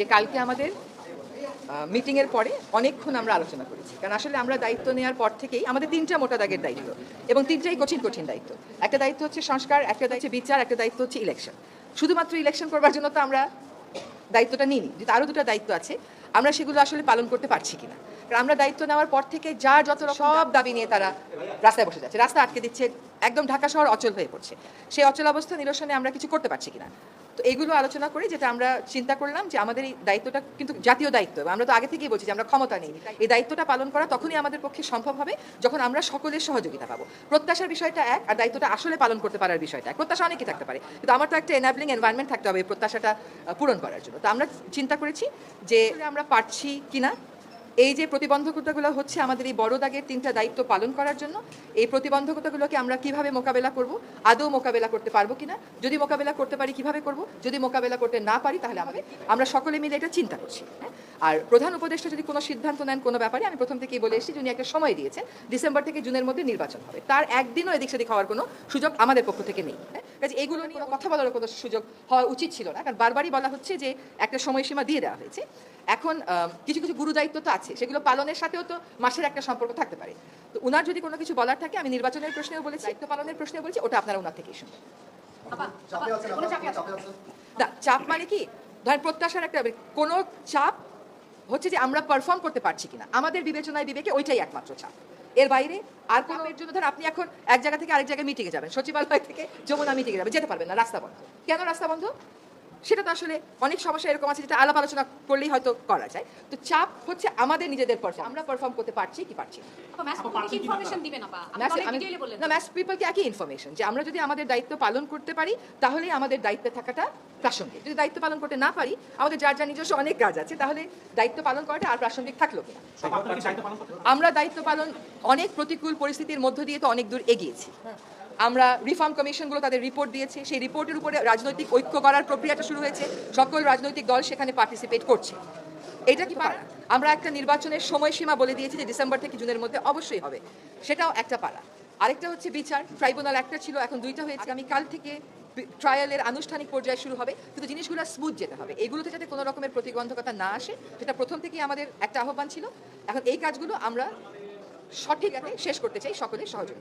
যে কালকে আমাদের মিটিংয়ের পরে অনেকক্ষণ আমরা আলোচনা করেছি। কারণ আসলে আমরা দায়িত্ব নেওয়ার পর থেকেই আমাদের তিনটা মোটা দাগের দায়িত্ব এবং তিনটাই কঠিন কঠিন দায়িত্ব। একটা দায়িত্ব হচ্ছে সংস্কার, একটা দায়িত্ব বিচার, একটা দায়িত্ব হচ্ছে ইলেকশন শুধুমাত্র ইলেকশন করবার জন্য তো আমরা দায়িত্বটা নিইনি, যেহেতু আরও দুটো দায়িত্ব আছে। আমরা সেগুলো আসলে পালন করতে পারছি কিনা। কারণ আমরা দায়িত্ব নেওয়ার পর থেকে যার যত সব দাবি নিয়ে তারা রাস্তায় বসে যাচ্ছে। রাস্তা আটকে দিচ্ছে একদম ঢাকা শহর অচল হয়ে পড়ছে। সেই অচল অবস্থা নিরসনে আমরা কিছু করতে পারছি কিনা। তো এগুলো আলোচনা করে যেটা আমরা চিন্তা করলাম যে আমাদের এই দায়িত্বটা কিন্তু জাতীয় দায়িত্ব। আমরা তো আগে থেকেই বলছি যে আমরা ক্ষমতা নেই। এই দায়িত্বটা পালন করা তখনই আমাদের পক্ষে সম্ভব হবে যখন আমরা সকলের সহযোগিতা পাবো। প্রত্যাশার বিষয়টা এক আর দায়িত্বটা আসলে পালন করতে পারার বিষয়টা এক। প্রত্যাশা অনেকই থাকতে পারে। কিন্তু আমার তো একটা এনাবলিং এনভায়রনমেন্ট থাকতে হবে এই প্রত্যাশাটা পূরণ করার জন্য। তো আমরা চিন্তা করেছি যে আমরা পারছি কিনা? এই যে প্রতিবন্ধকতাগুলো হচ্ছে আমাদের এই বড় দাগের তিনটা দায়িত্ব পালন করার জন্য, এই প্রতিবন্ধকতাগুলোকে আমরা কীভাবে মোকাবেলা করব? আদৌ মোকাবেলা করতে পারব কিনা? যদি মোকাবেলা করতে পারি, কীভাবে করব? যদি মোকাবেলা করতে না পারি, তাহলে আমাদের, আমরা সকলে মিলে এটা চিন্তা করছি। হ্যাঁ? আর প্রধান উপদেষ্টা যদি কোনো সিদ্ধান্ত নেন কোনো ব্যাপারে আমি প্রথম থেকেই বলে এসেছি যিনি একটা সময় দিয়েছেন ডিসেম্বর থেকে জুনের মধ্যে নির্বাচন হবে। তার একদিনও এদিক সেদিক হওয়ার কোনো সুযোগ আমাদের পক্ষ থেকে নেই। হ্যাঁ? কাজে এগুলো নিয়ে কথা বলার কোনো সুযোগ হওয়া উচিত ছিল না কারণ বারবারই বলা হচ্ছে যে একটা সময়সীমা দিয়ে দেওয়া হয়েছে। এখন কিছু কিছু গুরু দায়িত্ব তো আছে সেগুলো পালনের সাথেও তো মাসের একটা সম্পর্ক থাকতে পারে। তো ওনার যদি কোনো কিছু বলার থাকে আমি নির্বাচনের প্রশ্নেও বলেছি দায়িত্ব পালনের প্রশ্নেও বলেছি ওটা আপনারা ওনার থেকেই শুনবেন চাপ মানে কি? ধরেন প্রত্যাশার একটা কোনো চাপ হচ্ছে যে আমরা পারফর্ম করতে পারছি কিনা। আমাদের বিবেচনায় বিবেকে ওইটাই একমাত্র চাপ। এর বাইরে আর কোনো এর জন্য ধর আপনি এখন এক জায়গা থেকে আরেক জায়গায় মিটিংয়ে যাবেন। সচিবালয় থেকে যমুনা মিটিংয়ে যাবেন। যেতে পারবেন না, রাস্তা বন্ধ। কেন রাস্তা বন্ধ? সেটা তো আসলে অনেক সমস্যা এরকম আছে যেটা আলাপ আলোচনা করলেই হয়তো করা যায়। তো চাপ হচ্ছে আমাদের নিজেদের পারফর্ম আমরা পারফর্ম করতে পারছি কি পারছি না। ম্যাস পিপলকে একই ইনফরমেশন যে আমরা যদি আমাদের দায়িত্ব পালন করতে পারি তাহলেই আমাদের দায়িত্বে থাকাটা প্রাসঙ্গিক। যদি দায়িত্ব পালন করতে না পারি আমাদের যার যার নিজস্ব অনেক কাজ আছে তাহলে দায়িত্ব পালন করাটা আর প্রাসঙ্গিক থাকল কিনা? আমরা দায়িত্ব পালন অনেক প্রতিকূল পরিস্থিতির মধ্য দিয়ে তো অনেক দূর এগিয়েছি। আমরা রিফর্ম কমিশনগুলো তাদের রিপোর্ট দিয়েছে। সেই রিপোর্টের উপরে রাজনৈতিক ঐক্য করার প্রক্রিয়াটা শুরু হয়েছে। সকল রাজনৈতিক দল সেখানে পার্টিসিপেট করছে। এটা কি পারা? আমরা একটা নির্বাচনের সময়সীমা বলে দিয়েছি যে ডিসেম্বর থেকে জুনের মধ্যে অবশ্যই হবে। সেটাও একটা পারা। আরেকটা হচ্ছে বিচার। ট্রাইব্যুনাল একটা ছিল, এখন দুইটা হয়েছে। আমি কাল থেকে ট্রায়ালের আনুষ্ঠানিক পর্যায়ে শুরু হবে। কিন্তু জিনিসগুলো স্মুথ যেতে হবে। এগুলোতে যাতে কোনো রকমের প্রতিবন্ধকতা না আসে, সেটা প্রথম থেকেই আমাদের একটা আহ্বান ছিল। এখন এই কাজগুলো আমরা সঠিক শেষ করতে চাই সকলের সহযোগিতা।